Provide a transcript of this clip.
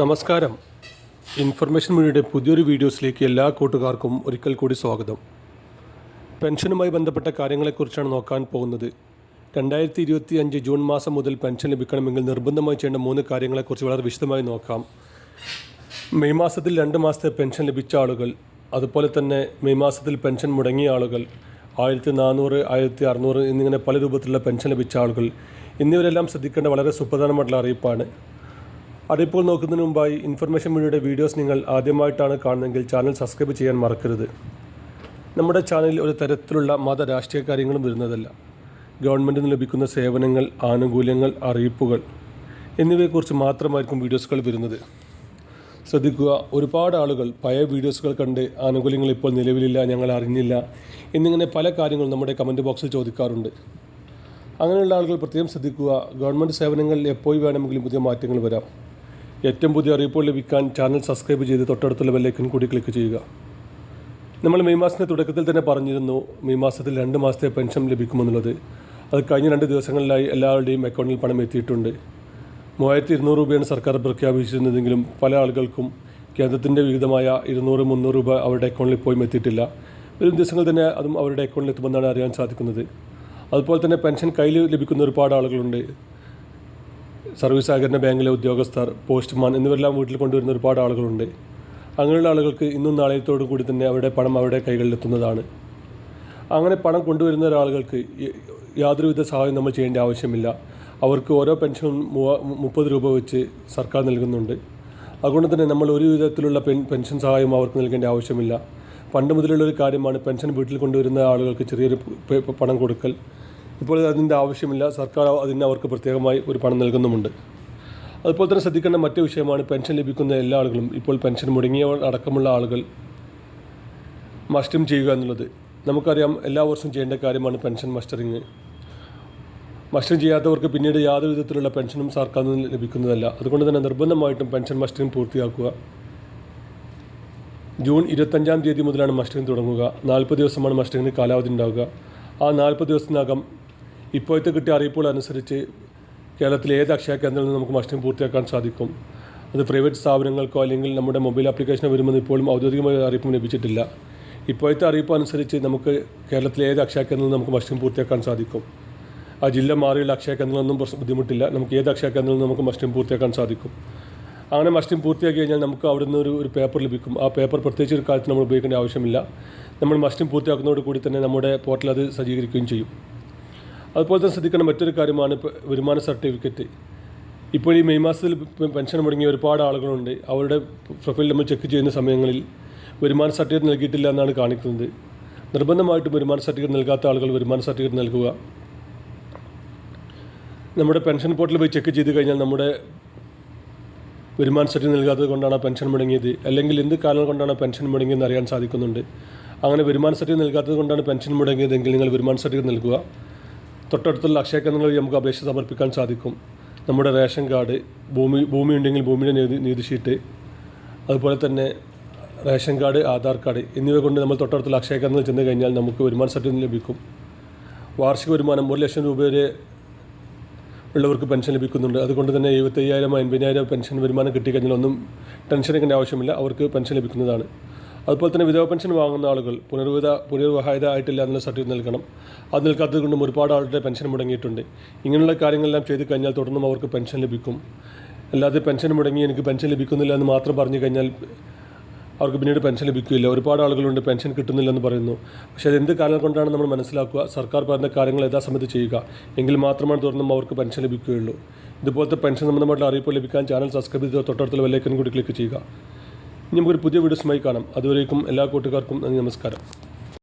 നമസ്കാരം. ഇൻഫർമേഷൻ മീഡിയയുടെ പുതിയൊരു വീഡിയോസിലേക്ക് എല്ലാ കൂട്ടുകാർക്കും ഒരിക്കൽ കൂടി സ്വാഗതം. പെൻഷനുമായി ബന്ധപ്പെട്ട കാര്യങ്ങളെക്കുറിച്ചാണ് നോക്കാൻ പോകുന്നത്. രണ്ടായിരത്തി ഇരുപത്തി അഞ്ച് ജൂൺ മാസം മുതൽ പെൻഷൻ ലഭിക്കണമെങ്കിൽ നിർബന്ധമായി ചെയ്യേണ്ട മൂന്ന് കാര്യങ്ങളെക്കുറിച്ച് വളരെ വിശദമായി നോക്കാം. മെയ് മാസത്തിൽ രണ്ട് മാസത്തെ പെൻഷൻ ലഭിച്ച ആളുകൾ അതുപോലെ തന്നെ മെയ് മാസത്തിൽ പെൻഷൻ മുടങ്ങിയ ആളുകൾ ആയിരത്തി നാനൂറ് ആയിരത്തി അറുന്നൂറ് എന്നിങ്ങനെ പല രൂപത്തിലുള്ള പെൻഷൻ ലഭിച്ച ആളുകൾ എന്നിവരെല്ലാം ശ്രദ്ധിക്കേണ്ട വളരെ സുപ്രധാനമായിട്ടുള്ള അറിയിപ്പാണ്. അറിയിപ്പോൾ നോക്കുന്നതിന് മുമ്പായി ഇൻഫർമേഷൻ മീഡിയയുടെ വീഡിയോസ് നിങ്ങൾ ആദ്യമായിട്ടാണ് കാണുന്നതെങ്കിൽ ചാനൽ സബ്സ്ക്രൈബ് ചെയ്യാൻ മറക്കരുത്. നമ്മുടെ ചാനലിൽ ഒരു തരത്തിലുള്ള മത രാഷ്ട്രീയ കാര്യങ്ങളും വരുന്നതല്ല. ഗവൺമെന്റിന് ലഭിക്കുന്ന സേവനങ്ങൾ ആനുകൂല്യങ്ങൾ അറിയിപ്പുകൾ എന്നിവയെക്കുറിച്ച് മാത്രമായിരിക്കും വീഡിയോസുകൾ വരുന്നത്. ശ്രദ്ധിക്കുക ഒരുപാട് ആളുകൾ പഴയ വീഡിയോസുകൾ കണ്ട് ആനുകൂല്യങ്ങൾ ഇപ്പോൾ നിലവിലില്ല ഞങ്ങൾ അറിഞ്ഞില്ല എന്നിങ്ങനെ പല കാര്യങ്ങളും നമ്മുടെ കമന്റ് ബോക്സിൽ ചോദിക്കാറുണ്ട്. അങ്ങനെയുള്ള ആളുകൾ പ്രത്യേകം ശ്രദ്ധിക്കുക ഗവൺമെന്റ് സേവനങ്ങളിൽ എപ്പോൾ വേണമെങ്കിലും പുതിയ മാറ്റങ്ങൾ വരാം. ഏറ്റവും പുതിയ അറിയിപ്പുകൾ ലഭിക്കാൻ ചാനൽ സബ്സ്ക്രൈബ് ചെയ്ത് തൊട്ടടുത്തുള്ള ബെല്ലൈക്കൻ കൂടി ക്ലിക്ക് ചെയ്യുക. നമ്മൾ മെയ് മാസത്തിന്റെ തുടക്കത്തിൽ തന്നെ പറഞ്ഞിരുന്നു മെയ് മാസത്തിൽ രണ്ട് മാസത്തെ പെൻഷൻ ലഭിക്കുമെന്നുള്ളത്. അത് കഴിഞ്ഞ രണ്ട് ദിവസങ്ങളിലായി എല്ലാവരുടെയും അക്കൗണ്ടിൽ പണം എത്തിയിട്ടുണ്ട്. മൂവായിരത്തി ഇരുന്നൂറ് രൂപയാണ് സർക്കാർ പ്രഖ്യാപിച്ചിരുന്നതെങ്കിലും പല ആളുകൾക്കും കേന്ദ്രത്തിന്റെ വിഹിതമായ ഇരുന്നൂറ് മുന്നൂറ് രൂപ അവരുടെ അക്കൗണ്ടിൽ ഇപ്പോഴും എത്തിയിട്ടില്ല. വരും ദിവസങ്ങൾ തന്നെ അതും അവരുടെ അക്കൗണ്ടിൽ എത്തുമെന്നാണ് അറിയാൻ സാധിക്കുന്നത്. അതുപോലെ തന്നെ പെൻഷൻ കയ്യിൽ ലഭിക്കുന്ന ഒരുപാട് ആളുകളുണ്ട്. സർവീസ് സഹകരണ ബാങ്കിലെ ഉദ്യോഗസ്ഥർ പോസ്റ്റ്മാൻ എന്നിവരെല്ലാം വീട്ടിൽ കൊണ്ടുവരുന്ന ഒരുപാട് ആളുകളുണ്ട്. അങ്ങനെയുള്ള ആളുകൾക്ക് ഇന്നും നാളെയത്തോടും കൂടി തന്നെ അവരുടെ പണം അവരുടെ കൈകളിലെത്തുന്നതാണ്. അങ്ങനെ പണം കൊണ്ടുവരുന്ന ഒരാളുകൾക്ക് യാതൊരുവിധ സഹായം നമ്മൾ ചെയ്യേണ്ട ആവശ്യമില്ല. അവർക്ക് ഓരോ പെൻഷൻ മുപ്പത് രൂപ വെച്ച് സർക്കാർ നൽകുന്നുണ്ട്. അതുകൊണ്ട് തന്നെ നമ്മൾ ഒരു വിധത്തിലുള്ള പെൻ പെൻഷൻ സഹായം അവർക്ക് നൽകേണ്ട ആവശ്യമില്ല. പണ്ട് മുതലുള്ള ഒരു കാര്യമാണ് പെൻഷൻ വീട്ടിൽ കൊണ്ടുവരുന്ന ആളുകൾക്ക് ചെറിയൊരു പണം കൊടുക്കൽ. ഇപ്പോൾ അതിന്റെ ആവശ്യമില്ല. സർക്കാർ അതിന് അവർക്ക് പ്രത്യേകമായി ഒരു പണം നൽകുന്നുമുണ്ട്. അതുപോലെ തന്നെ ശ്രദ്ധിക്കേണ്ട മറ്റു വിഷയമാണ് പെൻഷൻ ലഭിക്കുന്ന എല്ലാ ആളുകളും. ഇപ്പോൾ പെൻഷൻ മുടങ്ങിയവർ അടക്കമുള്ള ആളുകൾ മസ്റ്ററിങ് ചെയ്യുക എന്നുള്ളത്. നമുക്കറിയാം എല്ലാ വർഷവും ചെയ്യേണ്ട കാര്യമാണ് പെൻഷൻ മസ്റ്ററിങ്. മസ്റ്ററിങ് ചെയ്യാത്തവർക്ക് പിന്നീട് യാതൊരു വിധത്തിലുള്ള പെൻഷനും സർക്കാരിൽ നിന്ന് ലഭിക്കുന്നതല്ല. അതുകൊണ്ട് തന്നെ നിർബന്ധമായിട്ടും പെൻഷൻ മസ്റ്ററിങ് പൂർത്തിയാക്കുക. ജൂൺ ഇരുപത്തഞ്ചാം തീയതി മുതലാണ് മസ്റ്ററിങ് തുടങ്ങുക. നാൽപ്പത് ദിവസമാണ് മസ്റ്ററിങ്ങിന് കാലാവധി ഉണ്ടാവുക. ആ നാൽപ്പത് ദിവസത്തിനകം ഇപ്പോഴത്തെ കിട്ടിയ അറിയിപ്പുകൾ അനുസരിച്ച് കേരളത്തിലെ ഏത് അക്ഷയ കേന്ദ്രത്തിൽ നിന്ന് നമുക്ക് മസ്റ്ററിങ് പൂർത്തിയാക്കാൻ സാധിക്കും? അത് പ്രൈവറ്റ് സ്ഥാപനങ്ങൾക്കോ അല്ലെങ്കിൽ നമ്മുടെ മൊബൈൽ ആപ്ലിക്കേഷനോ വരുമെന്ന് ഇപ്പോഴും ഔദ്യോഗികമായ അറിയിപ്പും ലഭിച്ചിട്ടില്ല. ഇപ്പോഴത്തെ അറിയിപ്പ് അനുസരിച്ച് നമുക്ക് കേരളത്തിലെ ഏത് അക്ഷയ കേന്ദ്രത്തിൽ നമുക്ക് മസ്റ്ററിങ് പൂർത്തിയാക്കാൻ സാധിക്കും? ആ ജില്ല മാറിയുള്ള അക്ഷയ കേന്ദ്രങ്ങളൊന്നും ബുദ്ധിമുട്ടില്ല. നമുക്ക് ഏത് അക്ഷയ കേന്ദ്രത്തിൽ നമുക്ക് മസ്റ്ററിങ് പൂർത്തിയാക്കാൻ സാധിക്കും? അങ്ങനെ മസ്റ്റിംഗ് പൂർത്തിയാക്കി കഴിഞ്ഞാൽ നമുക്ക് അവിടെ നിന്ന് ഒരു ഒരു പേപ്പർ ലഭിക്കും. ആ പേപ്പർ പ്രത്യേകിച്ച് ഒരു കാലത്ത് നമ്മൾ ഉപയോഗിക്കേണ്ട ആവശ്യമില്ല. നമ്മൾ മസ്റ്റിംഗ് പൂർത്തിയാക്കുന്നതോട് കൂടി തന്നെ നമ്മുടെ പോർട്ടൽ അത് സജ്ജീകരിക്കുകയും ചെയ്യും. അതുപോലെ തന്നെ ശ്രദ്ധിക്കേണ്ട മറ്റൊരു കാര്യമാണ് വരുമാന സർട്ടിഫിക്കറ്റ്. ഇപ്പോൾ ഈ മെയ് മാസത്തിൽ പെൻഷൻ മുടങ്ങിയ ഒരുപാട് ആളുകളുണ്ട്. അവരുടെ പ്രൊഫൈൽ നമ്മൾ ചെക്ക് ചെയ്യുന്ന സമയങ്ങളിൽ വരുമാന സർട്ടിഫിക്കറ്റ് നൽകിയിട്ടില്ല എന്നാണ് കാണിക്കുന്നത്. നിർബന്ധമായിട്ടും വരുമാന സർട്ടിഫിക്കറ്റ് നൽകാത്ത ആളുകൾ വരുമാന സർട്ടിഫിക്കറ്റ് നൽകുക. നമ്മുടെ പെൻഷൻ പോർട്ടലിൽ പോയി ചെക്ക് ചെയ്ത് കഴിഞ്ഞാൽ നമ്മുടെ വരുമാന സർട്ടി നൽകാത്തത് കൊണ്ടാണ് പെൻഷൻ മുടങ്ങിയത്. അല്ലെങ്കിൽ എന്ത് കാരണം കൊണ്ടാണ് പെൻഷൻ മുടങ്ങിയെന്ന് അറിയാൻ സാധിക്കുന്നുണ്ട്. അങ്ങനെ വരുമാന സർട്ടി നൽകാത്തത് കൊണ്ടാണ് പെൻഷൻ മുടങ്ങിയതെങ്കിൽ നിങ്ങൾ വരുമാന സർട്ടി നൽകുക. തൊട്ടടുത്തുള്ള അക്ഷയ കേന്ദ്രങ്ങൾ വഴി നമുക്ക് അപേക്ഷ സമർപ്പിക്കാൻ സാധിക്കും. നമ്മുടെ റേഷൻ കാർഡ് ഭൂമി ഭൂമി ഉണ്ടെങ്കിൽ ഭൂമിയുടെ നീതി നീതി ഷീറ്റ് അതുപോലെ തന്നെ റേഷൻ കാർഡ് ആധാർ കാർഡ് എന്നിവ കൊണ്ട് നമ്മൾ തൊട്ടടുത്തുള്ള അക്ഷയ കേന്ദ്രങ്ങളിൽ ചെന്ന് കഴിഞ്ഞാൽ നമുക്ക് വരുമാന സർട്ടിഫിക്കറ്റ് ലഭിക്കും. വാർഷിക വരുമാനം ഒരു ലക്ഷം രൂപ വരെ ഉള്ളവർക്ക് പെൻഷൻ ലഭിക്കുന്നുണ്ട്. അതുകൊണ്ട് തന്നെ എഴുപത്തയ്യായിരം അൻപതിനായിരം പെൻഷൻ വരുമാനം കിട്ടിക്കഴിഞ്ഞാൽ ഒന്നും ടെൻഷൻ എടുക്കേണ്ട ആവശ്യമില്ല. അവർക്ക് പെൻഷൻ ലഭിക്കുന്നതാണ്. അതുപോലെ തന്നെ വിധവ പെൻഷൻ വാങ്ങുന്ന ആളുകൾ പുനർവിധ പുനർവിവാഹിത ആയിട്ടില്ല എന്നുള്ള സർട്ടിഫിക്കറ്റ് നൽകണം. അത് നിൽക്കാത്തത് കൊണ്ടും ഒരുപാട് ആളുടെ പെൻഷൻ മുടങ്ങിയിട്ടുണ്ട്. ഇങ്ങനെയുള്ള കാര്യങ്ങളെല്ലാം ചെയ്ത് കഴിഞ്ഞാൽ തുടർന്നും അവർക്ക് പെൻഷൻ ലഭിക്കും. അല്ലാതെ പെൻഷൻ മുടങ്ങി എനിക്ക് പെൻഷൻ ലഭിക്കുന്നില്ല എന്ന് മാത്രം പറഞ്ഞു കഴിഞ്ഞാൽ അവർക്ക് പിന്നീട് പെൻഷൻ ലഭിക്കില്ല ഒരുപാട് ആളുകളുണ്ട് പെൻഷൻ കിട്ടുന്നില്ലെന്ന് പറയുന്നു. പക്ഷേ അത് എന്ത് കാരണം കൊണ്ടാണ് നമ്മൾ മനസ്സിലാക്കുക? സർക്കാർ പറയുന്ന കാര്യങ്ങൾ യഥാസമയത്ത് ചെയ്യുക. എങ്കിൽ മാത്രമാണ് തുടർന്നും അവർക്ക് പെൻഷൻ ലഭിക്കുകയുള്ളൂ. ഇതുപോലത്തെ പെൻഷൻ സംബന്ധമായിട്ടുള്ള അറിയിപ്പ് ലഭിക്കാൻ ചാനൽ സബ്സ്ക്രൈബ് ചെയ്ത് തൊട്ടടുത്തുള്ള വെല്ലൈക്കൻ കൂടി ക്ലിക്ക് ചെയ്യുക. ഇനി നമുക്കൊരു പുതിയ വീഡിയോസുമായി കാണാം. അതുവരേക്കും എല്ലാ കൂട്ടുകാർക്കും നന്ദി നമസ്കാരം.